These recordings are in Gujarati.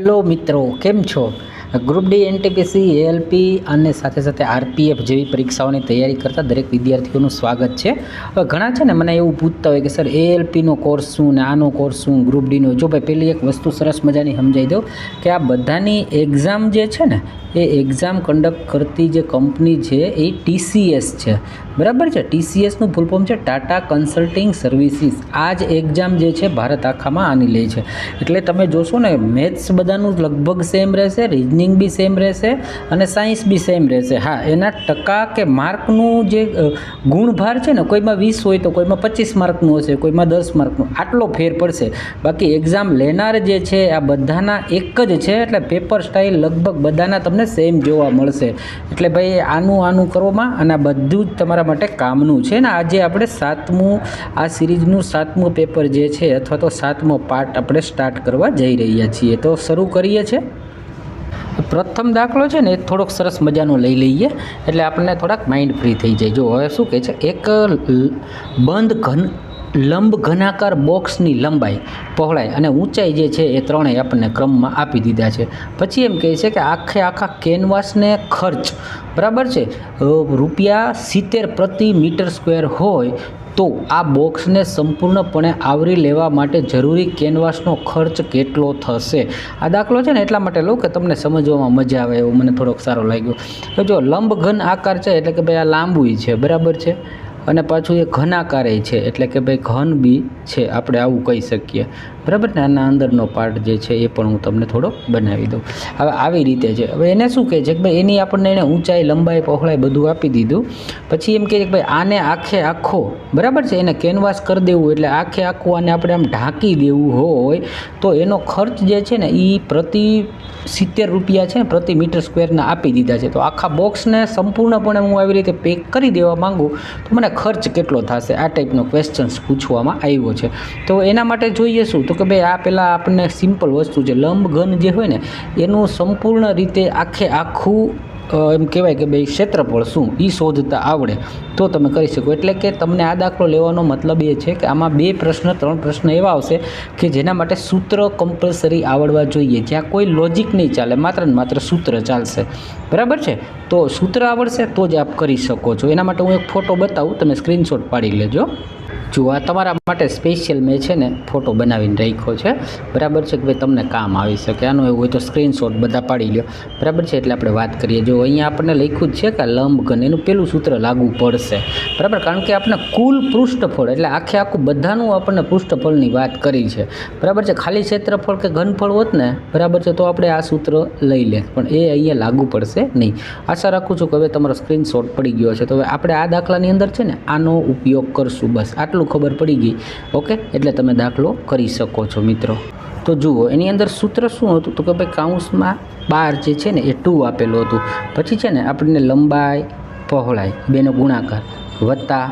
હેલો મિત્રો, કેમ છો? ગ્રુપ ડી, એનટીપીસી, એએલપી અને સાથે સાથે આરપીએફ જેવી પરીક્ષાઓની તૈયારી કરતા દરેક વિદ્યાર્થીઓનું સ્વાગત છે. હવે ઘણા છે ને મને એવું પૂછતા હોય કે સર, એએલપીનો કોર્સ શું ને આનો કોર્સ શું, ગ્રુપ ડીનો? જો ભાઈ, પેલી એક વસ્તુ સરસ મજાની સમજાવી દઉં કે આ બધાની એક્ઝામ જે છે ને, એ એક્ઝામ કન્ડક્ટ કરતી જે કંપની છે એ ટીસીએસ છે. બરાબર છે? ટીસીએસનું ફૂલ ફોર્મ છે. ટાટા કન્સલ્ટિંગ સર્વિસીસ આ જ એક્ઝામ જે છે, ભારત આખામાં આની લે છે. એટલે તમે જોશો ને મેથ્સ બધાનું લગભગ સેમ રહેશે રિઝનિંગ બી સેમ રહેશે અને સાયન્સ બી સેમ રહેશે. હા, એના ટકા કે માર્કનું જે ગુણભાર છે ને, કોઈમાં વીસ હોય તો કોઈમાં પચીસ માર્કનું હશે, કોઈમાં દસ માર્કનું. આટલો ફેર પડશે. બાકી એક્ઝામ લેનાર જે છે, આ બધાના એક જ છે, એટલે પેપર સ્ટાઇલ લગભગ બધાના તમને સેમ જોવા મળશે. એટલે ભાઈ, આનું આનું કરવામાં અને આ બધું જ તમારા માટે કામનું છે ને આજે આપણે સાતમું, આ સિરીઝનું સાતમું પેપર જે છે અથવા તો સાતમો પાર્ટ આપણે સ્ટાર્ટ કરવા જઈ રહ્યા છીએ. તો શરૂ કરીએ છીએ પ્રથમ દાખલો છે ને એ થોડોક સરસ મજાનો લઈ લઈએ. એટલે આપણને થોડાક માઇન્ડ ફ્રી થઈ જાય. જો હવે શું કહે છે? એક બંધ ઘન લંબ ઘનાકાર બોક્સની લંબાઈ પહોળાઈ અને ઊંચાઈ જે છે એ ત્રણેય આપણને ક્રમમાં આપી દીધા છે. પછી એમ કહે છે કે આખે આખા કેનવાસને ખર્ચ. બરાબર છે? રૂપિયા સિત્તેર પ્રતિ મીટર સ્ક્વેર હોય તો આ બોક્સને સંપૂર્ણપણે આવરી લેવા માટે જરૂરી કેનવાસનો ખર્ચ કેટલો થશે? આ દાખલો છે ને એટલા માટે લઉં કે તમને સમજવામાં મજા આવે એવું મને થોડોક સારો લાગ્યો. જો લંબ ઘન આકાર છે એટલે કે ભાઈ આ લાંબુ છે. બરાબર છે? અને પાછું એ ઘનાકારે છે. એટલે કે ભાઈ ઘન બી છે. આપણે આવું કહી શકીએ. બરાબર? ને આના અંદરનો પાર્ટ જે છે એ પણ હું તમને થોડો બનાવી દઉં. હવે આવી રીતે છે. હવે એને શું કહે છે કે ભાઈ, એની આપણને એને ઊંચાઈ, લંબાઈ, પહોળાઈ બધું આપી દીધું. પછી એમ કહે છે કે ભાઈ, આને આખે આખો, બરાબર છે? એને કેનવાસ કરી દેવું એટલે આખે આખું આને આપણે આમ ઢાંકી દેવું હોય, તો એનો ખર્ચ જે છે ને એ પ્રતિ સિત્તેર રૂપિયા છે ને પ્રતિ મીટર સ્ક્વેરના આપી દીધા છે. તો આખા બોક્સને સંપૂર્ણપણે હું આવી રીતે પેક કરી દેવા માગું, તો મને ખર્ચ કેટલો થશે? આ ટાઈપનો ક્વેશ્ચન્સ પૂછવામાં આવ્યો છે. તો એના માટે જોઈએ શું? તો કે ભાઈ આ પહેલાં આપણને સિમ્પલ વસ્તુ છે. લંબ ઘન જે હોય ને, એનું સંપૂર્ણ રીતે આખે આખું એમ કહેવાય કે ભાઈ ક્ષેત્રફળ શું? એ શોધતા આવડે. તો તમે કરી શકો. એટલે કે તમને આ દાખલો લેવાનો મતલબ એ છે કે આમાં બે પ્રશ્ન, ત્રણ પ્રશ્ન એવા આવશે કે જેના માટે સૂત્ર કમ્પલસરી આવડવા જોઈએ. જ્યાં કોઈ લોજિક નહીં ચાલે, માત્ર ને માત્ર સૂત્ર ચાલશે. બરાબર છે? તો સૂત્ર આવડશે તો જ આપ કરી શકો છો. એના માટે હું એક ફોટો બતાવું. તમે સ્ક્રીનશોટ પાડી લેજો. જો આ તમારા માટે સ્પેશિયલ મેં છે ને ફોટો બનાવીને રાખ્યો છે. બરાબર છે કે ભાઈ તમને કામ આવી શકે? આનું એવું હોય તો સ્ક્રીનશોટ બધા પાડી લો બરાબર છે? એટલે આપણે વાત કરીએ. જો અહીંયા આપણને લખ્યું જ છે કે લંબઘન એનું પેલું સૂત્ર લાગુ પડશે. બરાબર? કારણ કે આપણે કુલ પૃષ્ઠફળ, એટલે આખે આખું બધાનું આપણને પૃષ્ઠફળની વાત કરી છે. બરાબર છે? ખાલી ક્ષેત્રફળ કે ઘનફળ હોત ને, બરાબર છે, તો આપણે આ સૂત્ર લઈ લે. પણ એ અહીંયા લાગુ પડશે નહીં. આશા રાખું છું કે હવે તમારો સ્ક્રીનશોટ પડી ગયો છે તો હવે આપણે આ દાખલાની અંદર છે ને, આનો ઉપયોગ કરશું. બસ. આટલું ખબર પડી ગઈ, ઓકે? એટલે તમે દાખલો કરી શકો છો, મિત્રો. તો જુઓ, એની અંદર સૂત્ર શું હતું? તો કે ભાઈ કાઉન્સમાં બાર જે છે ને, એ ટુ આપેલું હતું. પછી છે ને, આપણને લંબાઈ, પહોળાઈ, બેનો ગુણાકાર, વત્તા,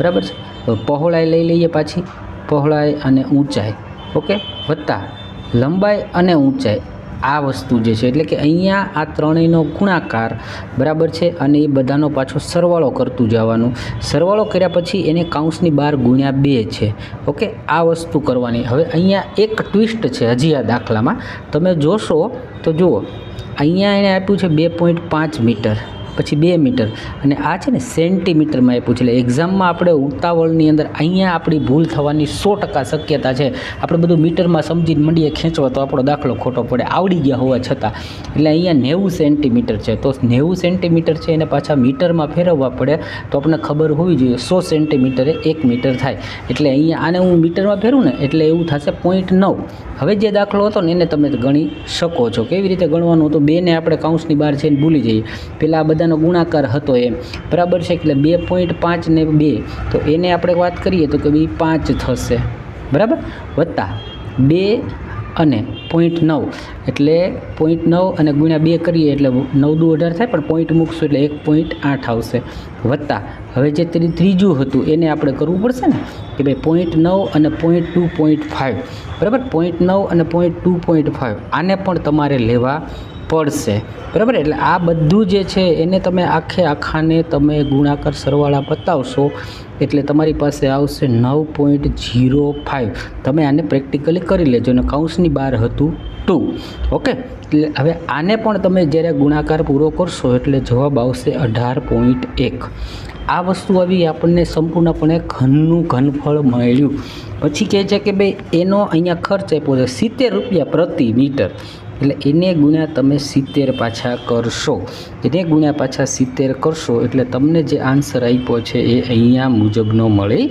બરાબર છે? પહોળાઈ લઈ લઈએ પાછી, પહોળાઈ અને ઊંચાઈ, ઓકે? વત્તા, લંબાઈ અને ઊંચાઈ. આ વસ્તુ જે છે, એટલે કે અહીંયા આ ત્રણેયનો ગુણાકાર બરાબર છે અને એ બધાનો પાછો સરવાળો કરતું જવાનું. સરવાળો કર્યા પછી એને કાઉન્સની બાર ગુણ્યા બે છે. ઓકે, આ વસ્તુ કરવાની. હવે અહીંયા એક ટ્વિસ્ટ છે હજી આ દાખલામાં. તમે જોશો તો જુઓ, અહીંયા એણે આપ્યું છે બે પોઈન્ટ પાંચ મીટર. પછી બે મીટર. અને આ છે ને સેન્ટીમીટરમાં આપ્યું છે. એક્ઝામમાં આપણે ઉતાવળની અંદર અહીંયા આપણી ભૂલ થવાની સો ટકા શક્યતા છે. આપણે બધું મીટરમાં સમજીને મંડીએ ખેંચવા તો આપણો દાખલો ખોટો પડે. આવડી ગયા હોવા છતાં. એટલે અહીંયા નેવું સેન્ટીમીટર છે. તો નેવું સેન્ટીમીટર છે એને પાછા મીટરમાં ફેરવવા પડે તો આપણને ખબર હોવી જોઈએ. સો સેન્ટીમીટરે એક મીટર થાય. એટલે અહીંયા આને હું મીટરમાં ફેરવું ને એટલે એવું થશે પોઈન્ટ નવ. હવે જે દાખલો હતો ને એને તમે ગણી શકો છો. કેવી રીતે ગણવાનું હતું? બેને આપણે કાઉન્સની બહાર છે ને ભૂલી જઈએ. પહેલાં આ બધાનો ગુણાકાર હતો એમ. બરાબર છે? એટલે બે પોઈન્ટ પાંચ ને બે. તો એને આપણે વાત કરીએ તો કે બી પાંચ થશે. બરાબર? વત્તા બે અને પોઈન્ટ નવ. એટલે પોઈન્ટ નવ અને ગુણ્યા બે કરીએ એટલે નવ દુ અઢાર થાય, પણ પોઈન્ટ મૂકશું એટલે એક પોઈન્ટ આઠ આવશે. વત્તા હવે જે ત્રી- ત્રીજું હતું, એને આપણે કરવું પડશે ને? કે ભાઈ પોઈન્ટ નવ અને પોઈન્ટ ટુ પોઈન્ટ ફાઇવ બરાબર? પોઈન્ટ નવ અને પોઈન્ટ ટુ પોઈન્ટ ફાઇવ આને પણ તમારે લેવા પડશે. બરાબર? એટલે આ બધું જે છે, એને તમે આખે આખાને તમે ગુણાકાર સરવાળા બતાવશો, એટલે તમારી પાસે આવશે નવ પોઈન્ટ જીરો ફાઇવ તમે આને પ્રેક્ટિકલી કરી લેજો અને કૌંસની બહાર હતું ટુ. ઓકે? એટલે હવે આને પણ તમે જ્યારે ગુણાકાર પૂરો કરશો, એટલે જવાબ આવશે અઢાર પોઈન્ટ એક. આ વસ્તુ આવી આપણને સંપૂર્ણપણે ઘનનું ઘનફળ મળ્યું. પછી કહે છે કે ભાઈ, એનો અહીંયા ખર્ચ આપ્યો છે સિત્તેર રૂપિયા પ્રતિ મીટર. એટલે એને ગુણ્યા તમે સિત્તેર પાછા કરશો. એને ગુણ્યા પાછા સિત્તેર કરશો એટલે તમને જે આન્સર આપ્યો છે એ અહીંયા મુજબનો મળી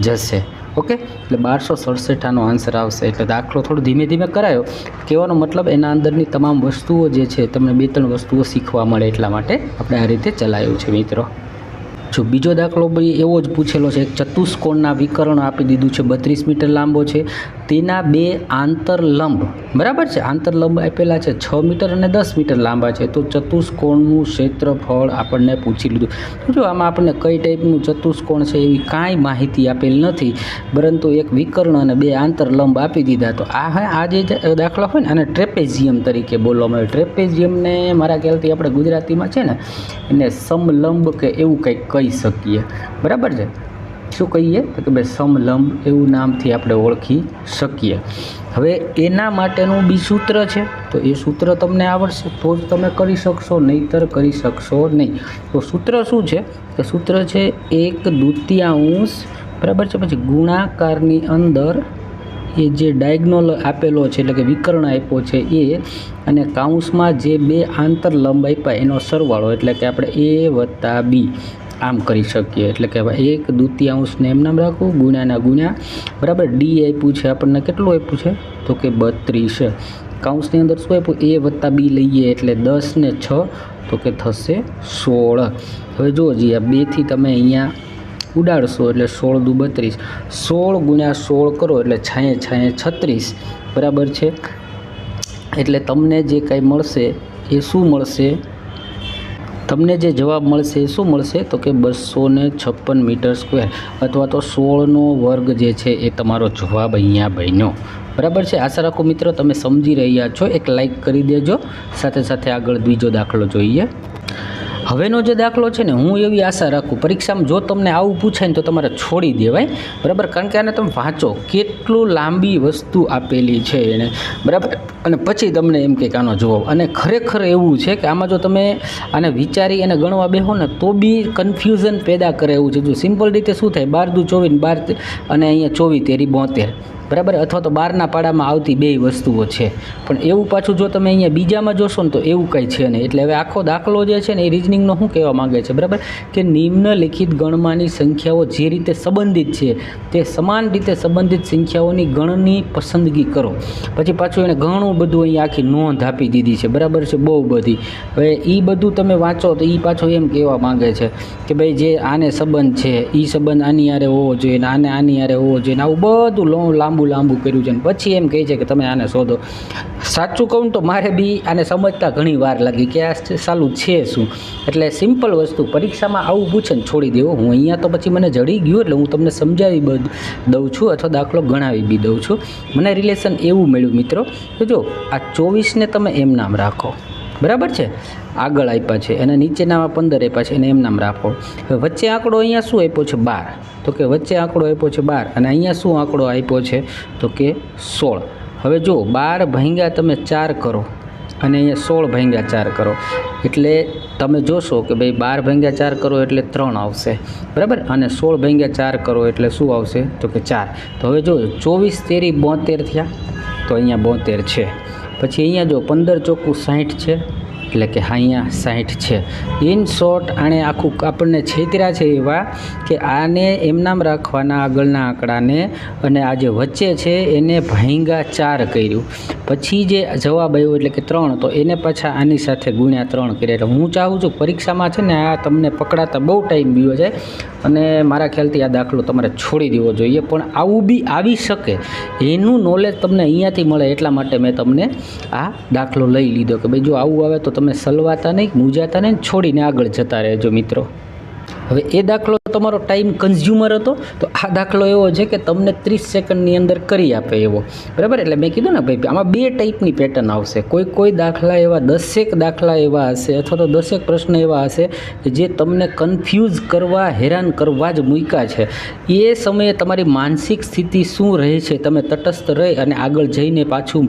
જશે. ઓકે એટલે બારસો સડસઠ આનો આન્સર આવશે. એટલે દાખલો થોડો ધીમે ધીમે કરાયો. કહેવાનો મતલબ એના અંદરની તમામ વસ્તુઓ જે છે તમને બે ત્રણ વસ્તુઓ શીખવા મળે એટલા માટે આપણે આ રીતે ચલાવ્યું છે મિત્રો. જો બીજો દાખલો ભાઈ એવો જ પૂછેલો છે, એક ચતુષ્કોણના વિકર્ણ આપી દીધું છે, બત્રીસ મીટર લાંબો છે. તેના બે આંતરલંબ, બરાબર છે? આંતરલંબ આપેલા છે, છ મીટર અને દસ મીટર લાંબા છે. તો ચતુષ્કોણનું ક્ષેત્રફળ આપણને પૂછી લીધું. તો જો આમાં આપણને કઈ ટાઈપનું ચતુષ્કોણ છે એવી કાંઈ માહિતી આપેલ નથી, પરંતુ એક વિકર્ણ અને બે આંતરલંબ આપી દીધા. તો આ આ જે દાખલો હોય ને, આને ટ્રેપેઝિયમ તરીકે બોલવામાં આવે. ટ્રેપેઝિયમને મારા ખ્યાલથી આપણે ગુજરાતીમાં છે ને, એને સમલંબ કે એવું કંઈક કહી શકીએ. બરાબર છે? શું કહીએ? તો કે ભાઈ સમલંબ એવું નામથી આપણે ઓળખી શકીએ. હવે એના માટેનું બી સૂત્ર છે, તો એ સૂત્ર તમને આવડશે, તો જ તમે કરી શકશો, નહીતર કરી શકશો નહીં. તો સૂત્ર શું છે? તો સૂત્ર છે એક દ્વિતીયાંશ બરાબર છે? પછી ગુણાકારની અંદર એ જે ડાયગ્નોલ આપેલો છે, એટલે કે વિકર્ણ આપ્યો છે એ, અને કાઉન્સમાં જે બે આંતરલંબ આપ્યા, એનો સરવાળો, એટલે કે આપણે એ વત્તા બી. આમ કરી શકીએ. એટલે કે એક દ્વિતીયાંશને એમ નામ રાખવું ગુણ્યાના ગુણ્યા. બરાબર, ડી આપ્યું છે, આપણને કેટલું આપ્યું છે? તો કે બત્રીસ કાઉન્સની અંદર શું આપ્યું? એ વત્તા બી લઈએ એટલે દસ ને છ, તો કે થશે સોળ. હવે જો જી બેથી તમે અહીંયા ઉડાડશો એટલે સોળ દુ બત્રીસ. સોળ ગુણ્યા સોળ કરો એટલે છાંયે છાંયે છત્રીસ. બરાબર છે? એટલે તમને જે કાંઈ મળશે, એ શું મળશે? તમને જે જવાબ મળશે એ શું મળશે? તો કે બસો છપ્પન મીટર સ્ક્વેર અથવા તો સોળનો વર્ગ જે છે એ તમારો જવાબ અહીંયા બન્યો. બરાબર છે? આશા રાખો મિત્રો, તમે સમજી રહ્યા છો. એક લાઈક કરી દેજો. સાથે સાથે આગળ બીજો દાખલો જોઈએ. હવેનો જે દાખલો છે ને, હું એવી આશા રાખું, પરીક્ષામાં જો તમને આવું પૂછાય ને તો તમારે છોડી દેવાય. બરાબર? કારણ કે આને તમે વાંચો. કેટલું લાંબી વસ્તુ આપેલી છે એને. બરાબર? અને પછી તમને એમ કંઈક આનો જવાબ. અને ખરેખર એવું છે કે આમાં જો તમે આને વિચારી અને ગણવા બેહો ને, તો બી કન્ફ્યુઝન પેદા કરે એવું છે. જો સિમ્પલ રીતે શું થાય? બાર દુ ચોવીસ બાર અને અહીંયા ચોવીસ, તેરી બોતેર. બરાબર? અથવા તો બારના પાડામાં આવતી બે વસ્તુઓ છે. પણ એવું પાછું જો તમે અહીંયા બીજામાં જોશો ને, તો એવું કંઈ છે નહીં. એટલે હવે આખો દાખલો જે છે ને, એ રિઝનિંગનો શું કહેવા માંગે છે? બરાબર? કે નિમ્નલિખિત ગણમાંની સંખ્યાઓ જે રીતે સંબંધિત છે, તે સમાન રીતે સંબંધિત સંખ્યાઓની ગણની પસંદગી કરો. પછી પાછું એને ઘણું બધું અહીંયા આખી નોંધ આપી દીધી છે. બરાબર છે? બહુ બધી. હવે એ બધું તમે વાંચો તો એ પાછો એમ કહેવા માંગે છે કે ભાઈ જે આને સંબંધ છે એ સંબંધ આની યારે હોવો જોઈએ ને આને આની યારે હોવો જોઈએ ને આવું બધું લાંબુ લાંબુ કર્યું છે ને પછી એમ કહે છે કે તમે આને શોધો. સાચું કહું તો મારે બી આને સમજતા ઘણી વાર લાગી કે આ સાલું છે શું? એટલે સિમ્પલ વસ્તુ, પરીક્ષામાં આવું પૂછે ને છોડી દેવો. હું અહીંયા તો પછી મને જડી ગયું એટલે હું તમને સમજાવી દઉં છું અથવા દાખલો ગણાવી બી દઉં છું. મને રિલેશન એવું મળ્યું મિત્રો તો જો આ ચોવીસને તમે એમ નામ રાખો. બરાબર છે? આગળ આપ્યા છે એના નીચેના પંદર આપ્યા છે, એને એમ નામ રાખો. હવે વચ્ચે આંકડો અહીંયા શું આપ્યો છે? બાર. તો કે વચ્ચે આંકડો આપ્યો છે બાર, અને અહીંયા શું આંકડો આપ્યો છે? તો કે સોળ. હવે જો બાર ભાંગ્યા તમે ચાર કરો, અને અહીંયા સોળ ભાંગ્યા ચાર કરો. એટલે તમે જોશો કે ભાઈ બાર ભાંગ્યા ચાર કરો એટલે ત્રણ આવશે. બરાબર? અને સોળ ભાંગ્યા ચાર કરો એટલે શું આવશે? તો કે ચાર. તો હવે જો ચોવીસ તેરી બોતેર થયા. તો અહીંયા બોતેર છે. પછી અહીંયા જો પંદર ચોખ્ખું સાહીઠ છે એટલે કે અહીંયા સાઠ છે. ઇન શોર્ટ આણે આખું આપણને છેતરા છે એવા કે આને એમનામ રાખવાના આગળના આંકડાને અને આ જે વચ્ચે છે એને ભાંગા ચાર કર્યું. પછી જે જવાબ આવ્યો એટલે કે ત્રણ, તો એને પાછા આની સાથે ગુણ્યા ત્રણ કર્યા. એટલે હું ચાહું છું પરીક્ષામાં છે ને આ તમને પકડાતા બહુ ટાઈમ ગયો છે અને મારા ખ્યાલથી આ દાખલો તમારે છોડી દેવો જોઈએ, પણ આવું બી આવી શકે. એનું નોલેજ તમને અહીંયાથી મળે એટલા માટે મેં તમને આ દાખલો લઈ લીધો કે ભાઈ જો આવું આવે તો તમે સલવાતા નહીં મૂંઝાતા નહીં છોડીને આગળ જતા રહેજો મિત્રો. હવે એ દાખલો તમારો ટાઈમ કન્ઝ્યુમર હતો, તો આ દાખલો એવો છે કે તમને ત્રીસ સેકન્ડની અંદર કરી આપે એવો. બરાબર? એટલે મેં કીધું ને ભાઈ આમાં બે ટાઈપની પેટર્ન આવશે. કોઈ કોઈ દાખલા એવા, દસેક દાખલા એવા હશે, અથવા તો દસેક પ્રશ્ન એવા હશે, કે જે તમને કન્ફ્યુઝ કરવા, હેરાન કરવા જ મૂક્યા છે. એ સમયે તમારી માનસિક સ્થિતિ શું રહે છે, તમે તટસ્થ રહી અને આગળ જઈને પાછું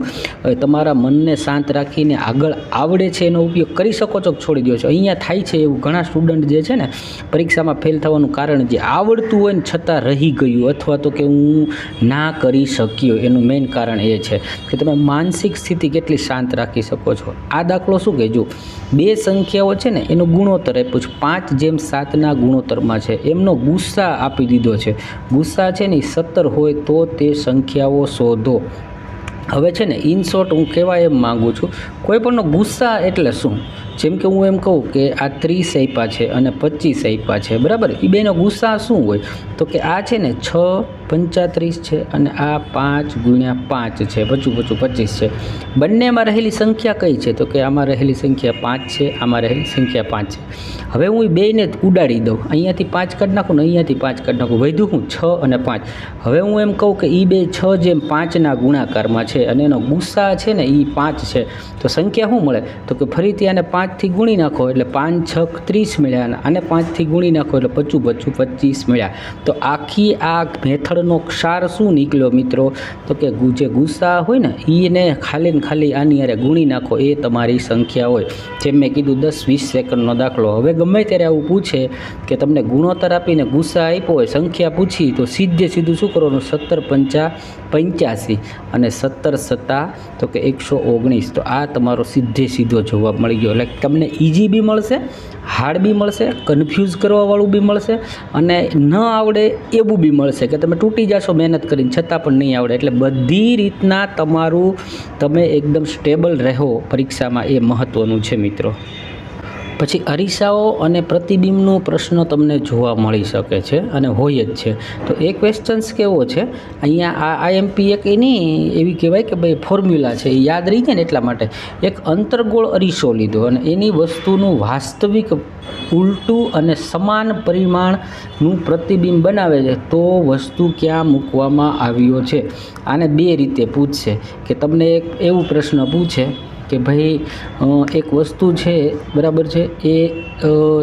તમારા મનને શાંત રાખીને આગળ આવડે છે એનો ઉપયોગ કરી શકો છો છોડી દો છો. અહીંયા થાય છે એવું. ઘણા સ્ટુડન્ટ જે છે ને, પરીક્ષામાં ફેલ થવાનું કારણ જે આવડતું હોય ને છતાં રહી ગયું અથવા તો કે હું ના કરી શક્યો, એનું મેઇન કારણ એ છે કે તમે માનસિક સ્થિતિ કેટલી શાંત રાખી શકો છો. આ દાખલો શું કહેજો? બે સંખ્યાઓ છે ને, એનો ગુણોત્તર આપ્યો છે. પાંચ જેમ સાતના ગુણોત્તરમાં છે. એમનો ગુસ્સા આપી દીધો છે. ગુસ્સા છે ને સત્તર હોય તો તે સંખ્યાઓ શોધો. હવે છે ને ઇન શોર્ટ હું કહેવા એમ માગું છું, કોઈ પણનો ગુસ્સા એટલે શું? જેમ કે હું એમ કહું કે આ ત્રીસ આપ્યા છે અને પચીસ આપ્યા છે, બરાબર? એ બેનો ગુસ્સા શું હોય? તો કે આ છે ને છ પંચાત્રીસ છે અને આ પાંચ ગુણ્યા પાંચ છે. પચું પચું, પચીસ છે. બંનેમાં રહેલી સંખ્યા કઈ છે? તો કે આમાં રહેલી સંખ્યા પાંચ છે, આમાં રહેલી સંખ્યા પાંચ છે. હવે હું બેને ઉડાડી દઉં. અહીંયાથી પાંચ કાઢી નાખું ને અહીંયાથી પાંચ કાઢી નાખું. વધ્યું હું છ અને પાંચ. હવે હું એમ કહું કે એ બે છ જેમ પાંચના ગુણાકારમાં છે અને એનો ગુસ્સા છે ને એ પાંચ છે. તો સંખ્યા શું મળે? તો કે ફરીથી આને પાંચથી ગુણી નાખો એટલે પાંચ, છ, ત્રીસ મળ્યા અને આને પાંચથી ગુણી નાખો એટલે પચું પચું, પચીસ મળ્યા. તો આખી આ મેથડનો ક્ષાર શું નીકળ્યો મિત્રો? તો કે જે ગુસ્સા હોય ને એને ખાલી ને ખાલી આની અરે ગુણી નાખો એ તમારી સંખ્યા હોય. જેમ મેં કીધું, દસ વીસ સેકન્ડનો દાખલો. હવે ગમે ત્યારે આવું પૂછે કે તમને ગુણોત્તર આપીને ગુસ્સા આપ્યો હોય, સંખ્યા પૂછી, તો સીધે સીધું શું કરવાનું? સત્તર પંચા પંચ્યાસી અને સત્તર સત્તા, તો કે એકસો ઓગણીસ. તો આ તમારો સીધે સીધો જવાબ મળી ગયો. એટલે તમને ઇઝી બી મળશે હાર્ડ બી મળશે કન્ફ્યુઝ કરવાવાળું બી મળશે અને ન આવડે એવું બી મળશે કે તમે તૂટી જશો મહેનત કરીને, છતાં પણ નહીં આવડે. એટલે બધી રીતના તમારું, તમે એકદમ સ્ટેબલ રહો પરીક્ષામાં, એ મહત્ત્વનું છે મિત્રો. પછી અરીસાઓ અને પ્રતિબિંબનો પ્રશ્ન તમને જોવા મળી શકે છે અને હોય જ છે. તો એ ક્વેશ્ચન્સ કેવો છે? અહીંયા આ આઈએમપી એક એની એવી કહેવાય કે ભાઈ ફોર્મ્યુલા છે, એ યાદ રહી જાય ને એટલા માટે. એક અંતર્ગોળ અરીસો લીધો અને એની વસ્તુનું વાસ્તવિક ઉલટું અને સમાન પરિમાણનું પ્રતિબિંબ બનાવે છે. તો વસ્તુ ક્યાં મૂકવામાં આવ્યો છે? આને બે રીતે પૂછશે. કે તમને એક એવું પ્રશ્ન પૂછે કે ભાઈ એક વસ્તુ છે, બરાબર છે, એ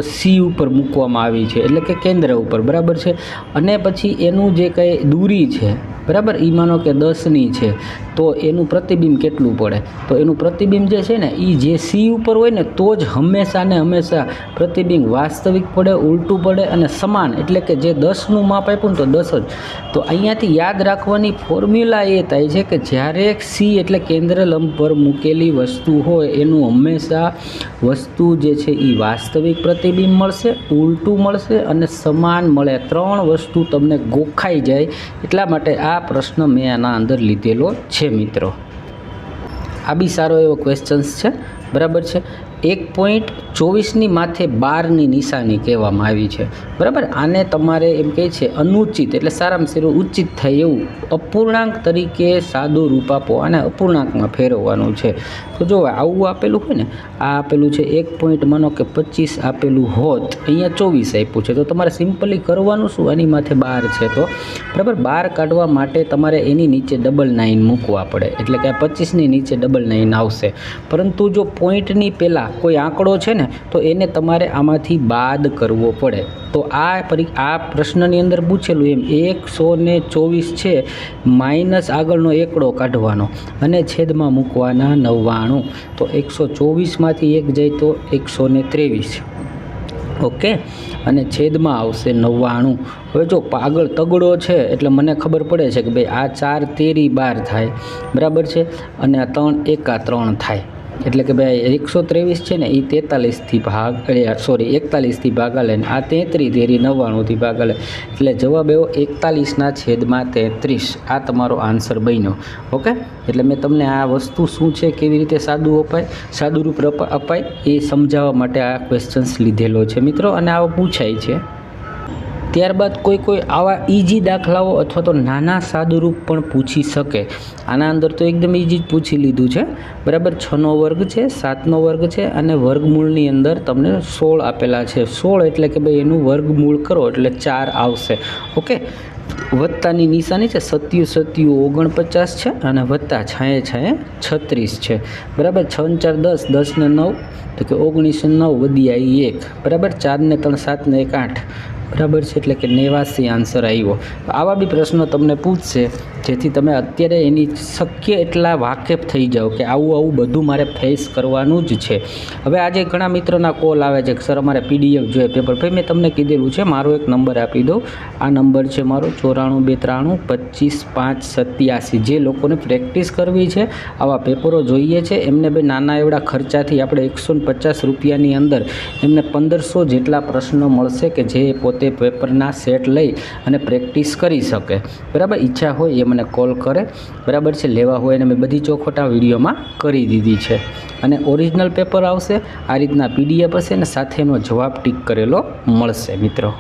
સી ઉપર મૂકવામાં આવી છે, એટલે કે કેન્દ્ર ઉપર, બરાબર છે? અને પછી એનું જે કંઈ દૂરી છે બરાબર? એ માનો કે દસની છે. તો એનું પ્રતિબિંબ કેટલું પડે? તો એનું પ્રતિબિંબ જે છે ને એ જે સી ઉપર હોય ને, તો જ હંમેશા ને હંમેશા પ્રતિબિંબ વાસ્તવિક પડે, ઉલટું પડે અને સમાન. એટલે કે જે દસનું માપ આપ્યું ને, તો દસ જ. તો અહીંયાથી યાદ રાખવાની ફોર્મ્યુલા એ થાય છે કે જ્યારે સી એટલે કેન્દ્ર લંબ પર મૂકેલી વસ્તુ હોય, એનું હંમેશા વસ્તુ જે છે એ વાસ્તવિક પ્રતિબિંબ મળશે, ઉલટું મળશે અને સમાન મળે. ત્રણ વસ્તુ તમને ગોખાઈ જાય. એટલા માટે આ પ્રશ્ન મેં આના અંદર લીધેલો છે, મિત્રો. આ બી સારો એવો ક્વેશ્ચન્સ છે. બરાબર છે? એક પોઈન્ટ ચોવીસની માથે બારની નિશાની કહેવામાં આવી છે. બરાબર? આને તમારે એમ કહે છે અનુચિત, એટલે સારામાં સારું ઉચિત થાય એવું અપૂર્ણાંક તરીકે સાદો રૂપ આપો, આને અપૂર્ણાંકમાં ફેરવવાનું છે. તો જો આવું આપેલું હોય ને, આ આપેલું છે એક પોઈન્ટ માનો કે પચીસ આપેલું હોત, અહીંયા ચોવીસ આપ્યું છે. તો તમારે સિમ્પલી કરવાનું શું? આની માથે બાર છે તો. બરાબર? બાર કાઢવા માટે તમારે એની નીચે ડબલ નાઇન મૂકવા પડે. એટલે કે આ પચીસની નીચે ડબલ નાઇન આવશે. પરંતુ જો પોઈન્ટની પહેલાં કોઈ આંકડો છે ને, તો એને તમારે આમાંથી બાદ કરવો પડે. તો આ પરી, આ પ્રશ્નની અંદર પૂછેલું એમ, એકસો ને ચોવીસ છે, માઇનસ આગળનો એકડો કાઢવાનો અને છેદમાં મૂકવાના નવ્વાણું. તો એકસો ચોવીસમાંથી એક જાય તો એકસો ને ત્રેવીસ. ઓકે? અને છેદમાં આવશે નવ્વાણું. હવે જો આગળ તગડો છે, એટલે મને ખબર પડે છે કે ભાઈ આ ચાર તેરી બાર થાય. બરાબર છે? અને આ ત્રણ એકા ત્રણ થાય. એટલે કે ભાઈ એકસો ત્રેવીસ છે ને એ તેતાલીસથી ભાગ સોરી એકતાલીસથી ભાગાલે લે આ તેત્રીસ તેરી નવ્વાણુંથી ભાગાલે એટલે જવાબ એવો, એકતાલીસના છેદમાં તેત્રીસ. આ તમારો આન્સર બન્યો. ઓકે? એટલે મેં તમને આ વસ્તુ શું છે, કેવી રીતે સાદું અપાય, સાદું રૂપ અપાય, એ સમજાવવા માટે આ ક્વેશ્ચન્સ લીધેલો છે મિત્રો. અને આવો પૂછાય છે. ત્યારબાદ કોઈ કોઈ આવા ઇઝી દાખલાઓ અથવા તો નાના સાદુરૂપ પણ પૂછી શકે. આના અંદર તો એકદમ ઇઝી જ પૂછી લીધું છે. બરાબર છનો વર્ગ છે, સાતનો વર્ગ છે અને વર્ગમૂળની અંદર તમને સોળ આપેલા છે. સોળ એટલે કે ભાઈ એનું વર્ગમૂળ કરો એટલે ચાર આવશે. ઓકે? વત્તાની નિશાની છે, સત્યુ સત્યુ ઓગણપચાસ છે અને વત્તા છાંયે છાંયે છત્રીસ છે. બરાબર છ ચાર દસ દસ ને નવ, તો કે ઓગણીસ નવ વધી આવી એક. બરાબર ચાર ને ત્રણ, સાત ને એક આઠ. બરાબર છે? એટલે કે નેવાસી આન્સર આવ્યો આવા બી પ્રશ્નો તમને પૂછશે, જેથી તમે અત્યારે એની શક્ય એટલા વાકેફ થઈ જાઓ કે આવું આવું બધું મારે ફેસ કરવાનું જ છે. હવે આજે ઘણા મિત્રોના કોલ આવે છે કે, સર, અમારે પીડીએફ જોઈએ પેપર ભાઈ, મેં તમને કીધેલું છે, મારો એક નંબર આપી દઉં. આ નંબર છે મારો ચોરાણું બે ત્રાણું પચીસ પાંચ સત્યાસી. જે લોકોને પ્રેક્ટિસ કરવી છે, આવા પેપરો જોઈએ છે, એમને બે નાના એવડા ખર્ચાથી આપણે એકસો પચાસ રૂપિયાની અંદર એમને પંદરસો જેટલા પ્રશ્નો મળશે કે જે પોતે પેપરના સેટ લઈ અને પ્રેક્ટિસ કરી શકે. બરાબર? ઈચ્છા હોય એ મને કોલ કરે. બરાબર છે? લેવા હોય અને મેં બધી ચોખોટા વિડીયોમાં કરી દીધી છે. અને ઓરિજિનલ પેપર આવશે. આ રીતના પીડીએફ હશે અને સાથેનો જવાબ ટીક કરેલો મળશે, મિત્રો.